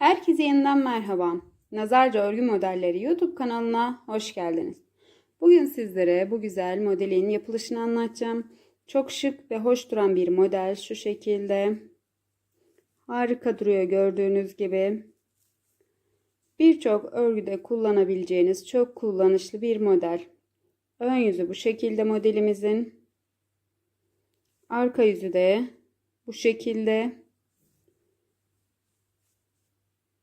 Herkese yeniden merhaba. Nazarca Örgü Modelleri YouTube kanalına hoş geldiniz. Bugün sizlere bu güzel modelin yapılışını anlatacağım. Çok şık ve hoş duran bir model şu şekilde. Harika duruyor gördüğünüz gibi. Birçok örgüde kullanabileceğiniz çok kullanışlı bir model. Ön yüzü bu şekilde modelimizin. Arka yüzü de bu şekilde.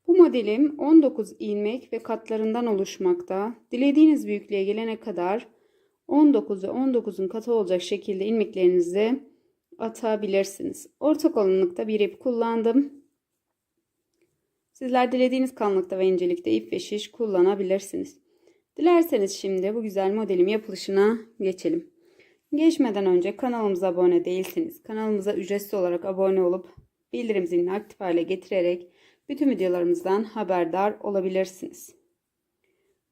Bu modelim 19 ilmek ve katlarından oluşmakta. Dilediğiniz büyüklüğe gelene kadar 19'u 19'un katı olacak şekilde ilmeklerinizi atabilirsiniz. Orta kalınlıkta bir ip kullandım. Sizler dilediğiniz kalınlıkta ve incelikte ip ve şiş kullanabilirsiniz. Dilerseniz şimdi bu güzel modelim yapılışına geçelim. Geçmeden önce kanalımıza abone değilseniz kanalımıza ücretsiz olarak abone olup bildirim zilini aktif hale getirerek bütün videolarımızdan haberdar olabilirsiniz.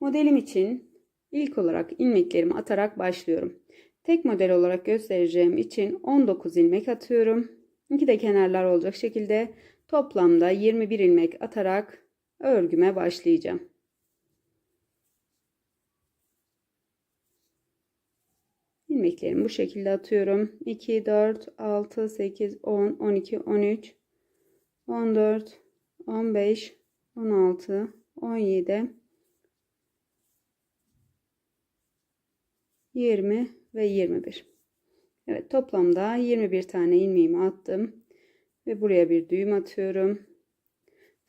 Modelim için ilk olarak ilmeklerimi atarak başlıyorum. Tek model olarak göstereceğim için 19 ilmek atıyorum. İki de kenarlar olacak şekilde toplamda 21 ilmek atarak örgüme başlayacağım. ilmeklerimi bu şekilde atıyorum. 2, 4, 6, 8, 10, 12, 13, 14, 15, 16, 17, 20 ve 21. Evet toplamda 21 tane ilmeğimi attım. Ve buraya bir düğüm atıyorum.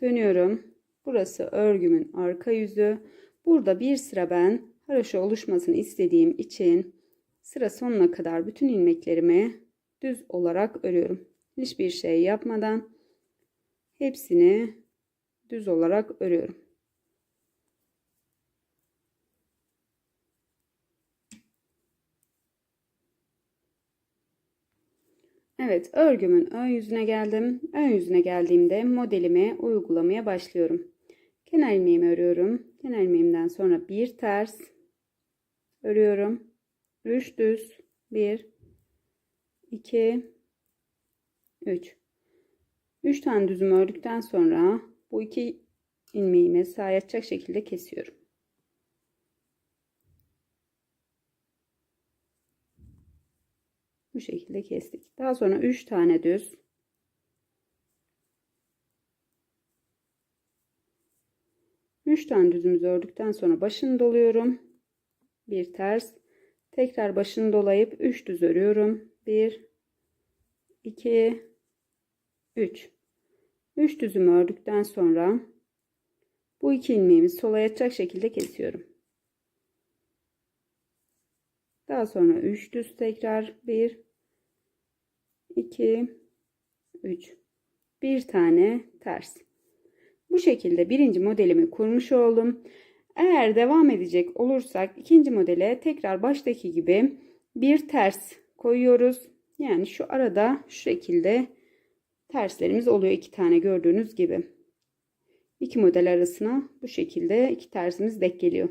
Dönüyorum. Burası örgümün arka yüzü. Burada bir sıra ben haroşa oluşmasını istediğim için sıra sonuna kadar bütün ilmeklerimi düz olarak örüyorum. Hiçbir şey yapmadan hepsini düz olarak örüyorum. Evet örgümün ön yüzüne geldim. Ön yüzüne geldiğimde modelimi uygulamaya başlıyorum. Kenar ilmeğimi örüyorum. Kenar ilmeğimden sonra bir ters örüyorum. 3 düz 1 2 3 3 tane düzümü ördükten sonra bu iki ilmeğimi sağa yatacak şekilde kesiyorum. Bu şekilde kestik. Daha sonra 3 tane düz. Üç tane düzümüzü ördükten sonra başını doluyorum. Bir ters. Tekrar başını dolayıp 3 düz örüyorum. 1 2 3 3 düzümü ördükten sonra bu iki ilmeğimi sola yatacak şekilde kesiyorum. Daha sonra 3 düz tekrar 1 2 3 bir tane ters. Bu şekilde birinci modelimi kurmuş oldum. Eğer devam edecek olursak ikinci modele tekrar baştaki gibi bir ters koyuyoruz. Yani şu arada şu şekilde terslerimiz oluyor iki tane gördüğünüz gibi. İki model arasına bu şekilde iki tersimiz denk geliyor.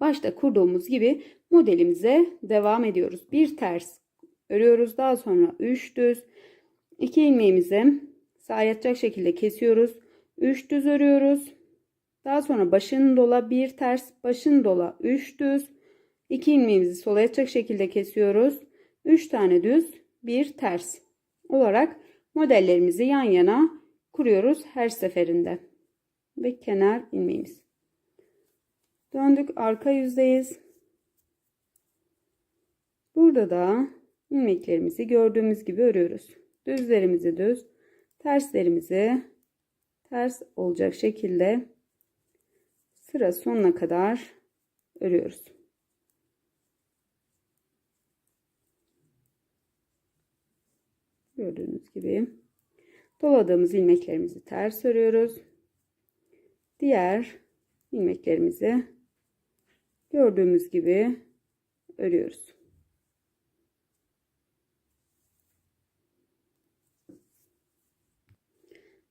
Başta kurduğumuz gibi modelimize devam ediyoruz. Bir ters örüyoruz. Daha sonra 3 düz. 2 ilmeğimizi sağa şekilde kesiyoruz. 3 düz örüyoruz. Daha sonra başın dola bir ters, başın dola 3 düz. 2 ilmeğimizi sola yatacak şekilde kesiyoruz. 3 tane düz, bir ters olarak modellerimizi yan yana kuruyoruz her seferinde. Ve kenar ilmeğimiz. Döndük arka yüzdeyiz. Burada da ilmeklerimizi gördüğümüz gibi örüyoruz. Düzlerimizi düz, terslerimizi ters olacak şekilde sıra sonuna kadar örüyoruz. Gördüğünüz gibi doladığımız ilmeklerimizi ters örüyoruz. Diğer ilmeklerimizi gördüğümüz gibi örüyoruz.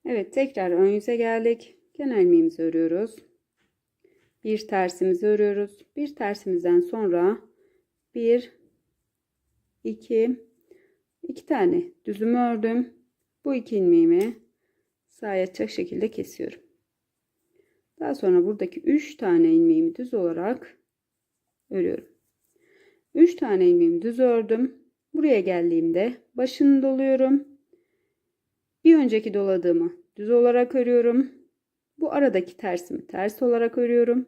Evet tekrar ön yüze geldik. Kenar ilmeğimizi örüyoruz. Bir tersimizi örüyoruz. Bir tersimizden sonra bir, iki, iki tane düzümü ördüm. Bu iki ilmeğimi sağa yatacak şekilde kesiyorum. Daha sonra buradaki 3 tane ilmeğimi düz olarak örüyorum. 3 tane ilmeğimi düz ördüm. Buraya geldiğimde başını doluyorum. Bir önceki doladığımı düz olarak örüyorum. Bu aradaki tersimi ters olarak örüyorum.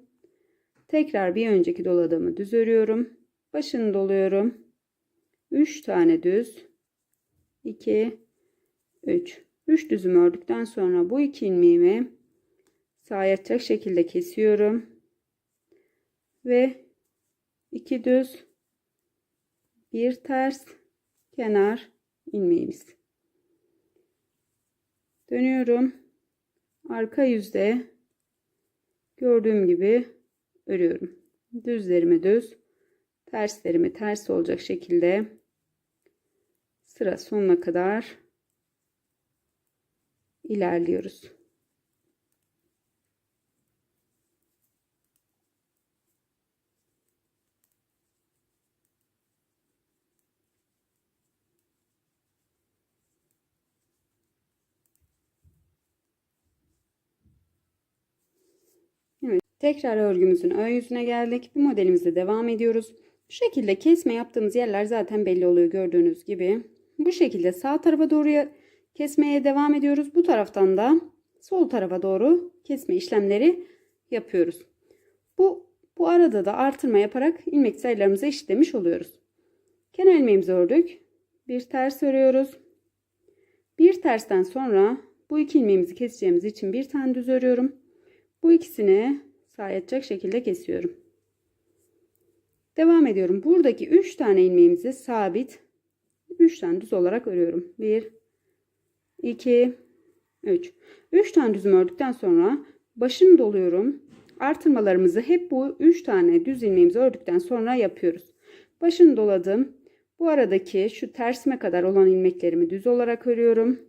Tekrar bir önceki doladığımı düz örüyorum. Başını doluyorum. 3 tane düz. 2 3 3 düzümü ördükten sonra bu iki ilmeğimi sağa yatacak şekilde kesiyorum. Ve 2 düz bir ters kenar ilmeğimiz. Dönüyorum. Arka yüzde gördüğüm gibi örüyorum. Düzlerimi düz, terslerimi ters olacak şekilde sıra sonuna kadar ilerliyoruz. Evet, tekrar örgümüzün ön yüzüne geldik. Bu modelimizde devam ediyoruz. Bu şekilde kesme yaptığımız yerler zaten belli oluyor gördüğünüz gibi. Bu şekilde sağ tarafa doğru kesmeye devam ediyoruz. Bu taraftan da sol tarafa doğru kesme işlemleri yapıyoruz. Bu bu arada da artırma yaparak ilmek sayılarımızı eşitlemiş oluyoruz. Kenar ilmeğimizi ördük. Bir ters örüyoruz. Bir tersten sonra bu iki ilmeğimizi keseceğimiz için bir tane düz örüyorum. Bu ikisini sağa yatacak şekilde kesiyorum. Devam ediyorum. Buradaki 3 tane ilmeğimizi sabit 3 tane düz olarak örüyorum. 1 2 3 3 tane düzüm ördükten sonra başını doluyorum. Artırmalarımızı hep bu 3 tane düz ilmeğimizi ördükten sonra yapıyoruz. Başını doladım. Bu aradaki şu tersime kadar olan ilmeklerimi düz olarak örüyorum.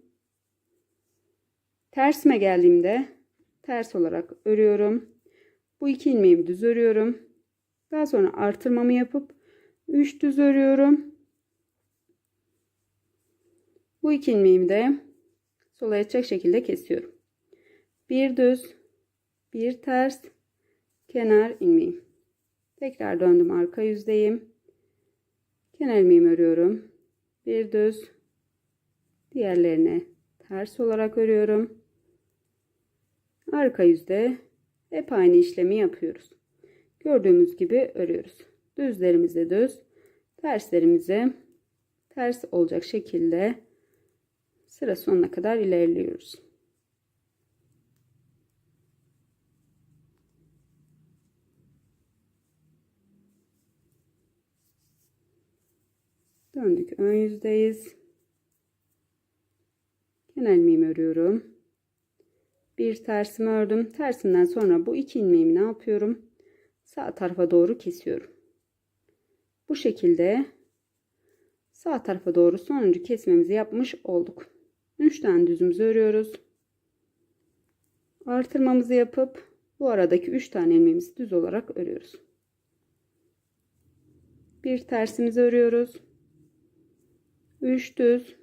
Tersime geldiğimde ters olarak örüyorum. Bu iki ilmeğimi düz örüyorum. Daha sonra artırmamı yapıp 3 düz örüyorum. Bu iki ilmeğimi de sola yatacak şekilde kesiyorum. Bir düz, bir ters, kenar ilmeğim. Tekrar döndüm arka yüzdeyim. Kenar ilmeğimi örüyorum. Bir düz, diğerlerini ters olarak örüyorum. Arka yüzde hep aynı işlemi yapıyoruz. Gördüğümüz gibi örüyoruz. Düzlerimizi düz, terslerimizi ters olacak şekilde sıra sonuna kadar ilerliyoruz. Döndük ön yüzdeyiz. Kenar ilmeğimi örüyorum. Bir tersimi ördüm. Tersimden sonra bu iki ilmeğimi ne yapıyorum? Sağ tarafa doğru kesiyorum. Bu şekilde sağ tarafa doğru sonuncu kesmemizi yapmış olduk. 3 tane düzümüzü örüyoruz. Artırmamızı yapıp bu aradaki 3 tane ilmeğimizi düz olarak örüyoruz. Bir tersimizi örüyoruz. 3 düz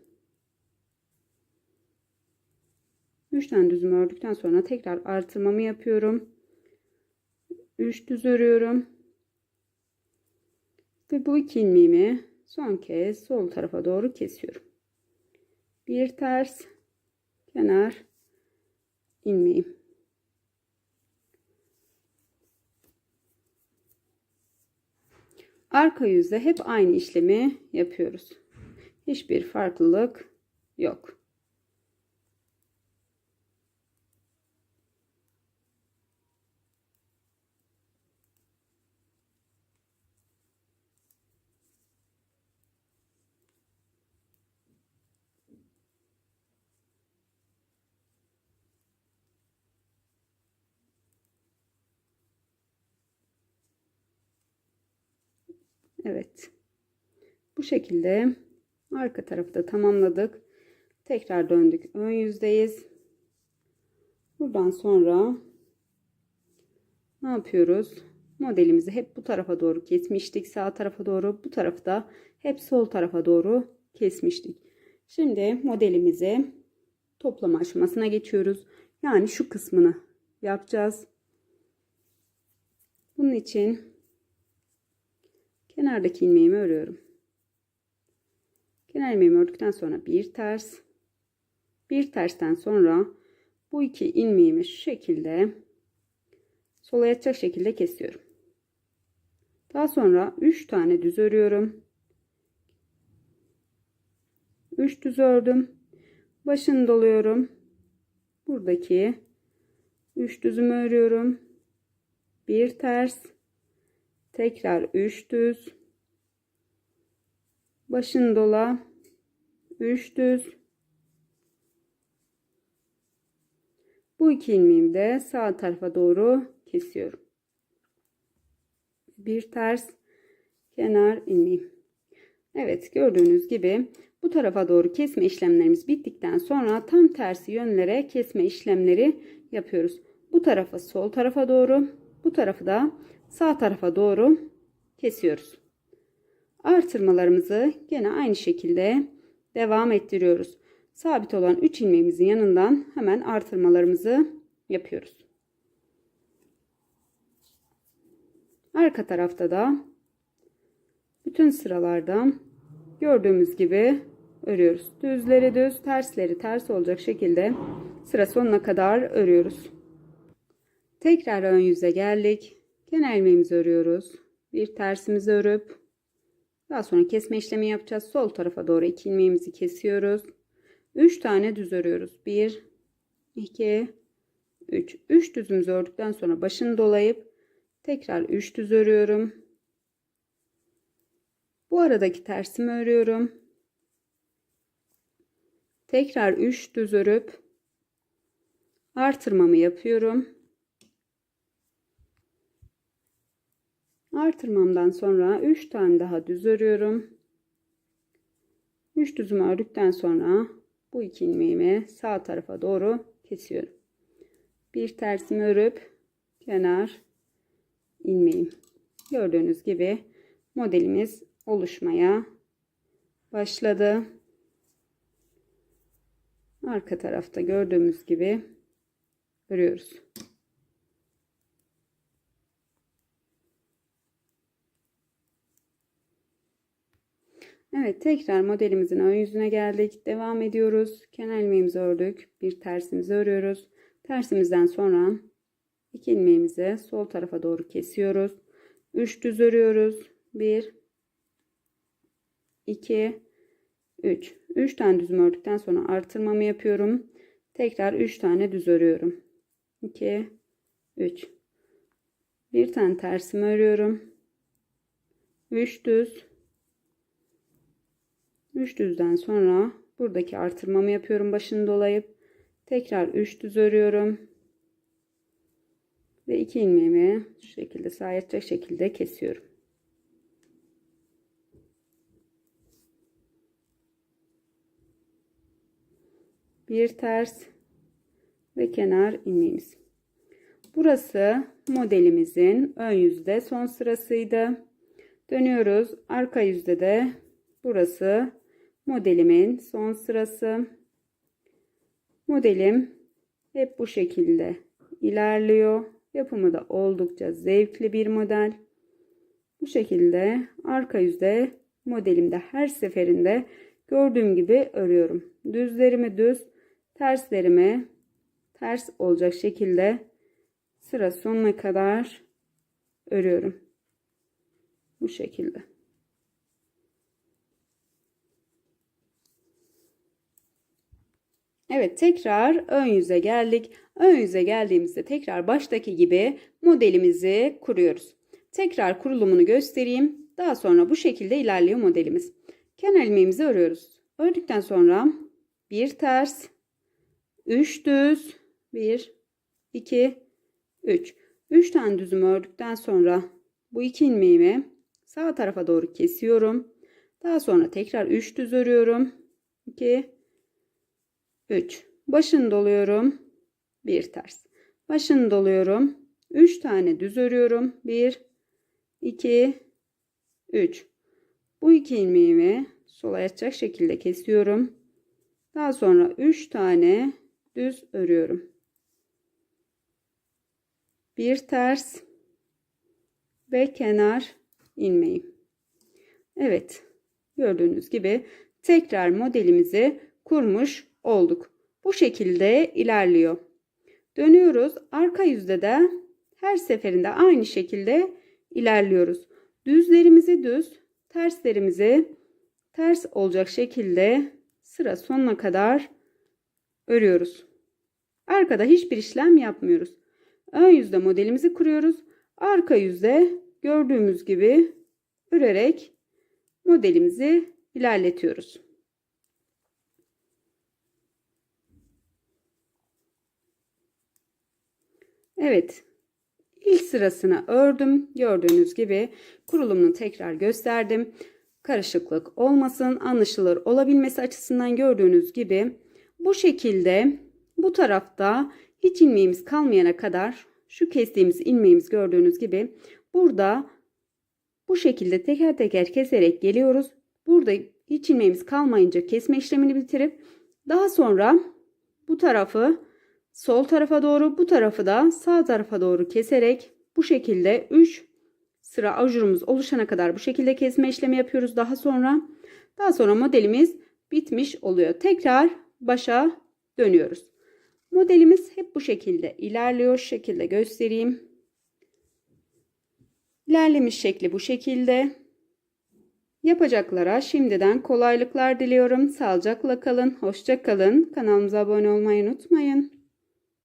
3 tane düzümü ördükten sonra tekrar artırmamı yapıyorum. 3 düz örüyorum. Ve bu iki ilmeğimi son kez sol tarafa doğru kesiyorum. Bir ters kenar ilmeğim. Arka yüzde hep aynı işlemi yapıyoruz. Hiçbir farklılık yok. Evet. Bu şekilde arka tarafı da tamamladık. Tekrar döndük. Ön yüzdeyiz. Buradan sonra ne yapıyoruz? Modelimizi hep bu tarafa doğru kesmiştik. Sağ tarafa doğru. Bu tarafı da hep sol tarafa doğru kesmiştik. Şimdi modelimizi toplama aşamasına geçiyoruz. Yani şu kısmını yapacağız. Bunun için kenardaki ilmeğimi örüyorum. Kenar ilmeğimi ördükten sonra bir ters, bir tersten sonra bu iki ilmeğimi şu şekilde sola yatacak şekilde kesiyorum. Daha sonra 3 tane düz örüyorum. 3 düz ördüm. Başını doluyorum. Buradaki 3 düzümü örüyorum. Bir ters. Tekrar 3 düz. Başını dola. 3 düz. Bu iki ilmeğimi de sağ tarafa doğru kesiyorum. Bir ters kenar ilmeğim. Evet gördüğünüz gibi bu tarafa doğru kesme işlemlerimiz bittikten sonra tam tersi yönlere kesme işlemleri yapıyoruz. Bu tarafı sol tarafa doğru, bu tarafı da sağ tarafa doğru kesiyoruz. Artırmalarımızı gene aynı şekilde devam ettiriyoruz. Sabit olan 3 ilmeğimizin yanından hemen artırmalarımızı yapıyoruz. Arka tarafta da bütün sıralarda gördüğümüz gibi örüyoruz. Düzleri düz, tersleri ters olacak şekilde sıra sonuna kadar örüyoruz. Tekrar ön yüze geldik. Kenar ilmeğimizi örüyoruz. Bir tersimizi örüp daha sonra kesme işlemi yapacağız. Sol tarafa doğru iki ilmeğimizi kesiyoruz. 3 tane düz örüyoruz. 1 2 3 3 düzümüzü ördükten sonra başını dolayıp tekrar 3 düz örüyorum. Bu aradaki tersimi örüyorum. Tekrar 3 düz örüp artırmamı yapıyorum. Artırmamdan sonra 3 tane daha düz örüyorum. 3 düzümü ördükten sonra bu iki ilmeğimi sağ tarafa doğru kesiyorum. Bir tersimi örüp kenar ilmeğim. Gördüğünüz gibi modelimiz oluşmaya başladı. Arka tarafta gördüğümüz gibi örüyoruz. Evet tekrar modelimizin ön yüzüne geldik. Devam ediyoruz. Kenar ilmeğimizi ördük. Bir tersimizi örüyoruz. Tersimizden sonra iki ilmeğimizi sol tarafa doğru kesiyoruz. 3 düz örüyoruz. 1 2 3 3 tane düz ördükten sonra artırmamı yapıyorum. Tekrar 3 tane düz örüyorum. 2 3 bir tane tersimi örüyorum. 3 düz 3 düzden sonra buradaki artırmamı yapıyorum başını dolayıp tekrar 3 düz örüyorum ve 2 ilmeğimi şu şekilde sağ şekilde kesiyorum. Bir ters ve kenar ilmeğimiz. Burası modelimizin ön yüzde son sırasıydı. Dönüyoruz. Arka yüzde de burası modelimin son sırası. Modelim hep bu şekilde ilerliyor. Yapımı da oldukça zevkli bir model. Bu şekilde arka yüzde modelimde her seferinde gördüğüm gibi örüyorum. Düzlerimi düz, terslerimi ters olacak şekilde sıra sonuna kadar örüyorum. Bu şekilde. Evet tekrar ön yüze geldik. Ön yüze geldiğimizde tekrar baştaki gibi modelimizi kuruyoruz. Tekrar kurulumunu göstereyim. Daha sonra bu şekilde ilerliyor modelimiz. Kenar ilmeğimizi örüyoruz. Ördükten sonra bir ters, 3 düz, 1, 2, 3. 3 tane düzümü ördükten sonra bu iki ilmeğimi sağ tarafa doğru kesiyorum. Daha sonra tekrar 3 düz örüyorum. 2, 3. Başını doluyorum. 1 ters. Başını doluyorum. 3 tane düz örüyorum. 1 2 3. Bu iki ilmeğimi sola yatacak şekilde kesiyorum. Daha sonra 3 tane düz örüyorum. Bir ters ve kenar ilmeği. Evet. Gördüğünüz gibi tekrar modelimizi kurmuş olduk. Bu şekilde ilerliyor. Dönüyoruz. Arka yüzde de her seferinde aynı şekilde ilerliyoruz. Düzlerimizi düz, terslerimizi ters olacak şekilde sıra sonuna kadar örüyoruz. Arkada hiçbir işlem yapmıyoruz. Ön yüzde modelimizi kuruyoruz. Arka yüzde gördüğümüz gibi örerek modelimizi ilerletiyoruz. Evet. İlk sırasını ördüm. Gördüğünüz gibi kurulumunu tekrar gösterdim. Karışıklık olmasın, anlaşılır olabilmesi açısından gördüğünüz gibi bu şekilde bu tarafta hiç ilmeğimiz kalmayana kadar şu kestiğimiz ilmeğimiz gördüğünüz gibi burada bu şekilde teker teker keserek geliyoruz. Burada hiç ilmeğimiz kalmayınca kesme işlemini bitirip daha sonra bu tarafı sol tarafa doğru bu tarafı da sağ tarafa doğru keserek bu şekilde 3 sıra ajurumuz oluşana kadar bu şekilde kesme işlemi yapıyoruz daha sonra. Daha sonra modelimiz bitmiş oluyor. Tekrar başa dönüyoruz. Modelimiz hep bu şekilde ilerliyor. Şu şekilde göstereyim. İlerlemiş şekli bu şekilde. Yapacaklara şimdiden kolaylıklar diliyorum. Sağlıcakla kalın, hoşça kalın. Kanalımıza abone olmayı unutmayın.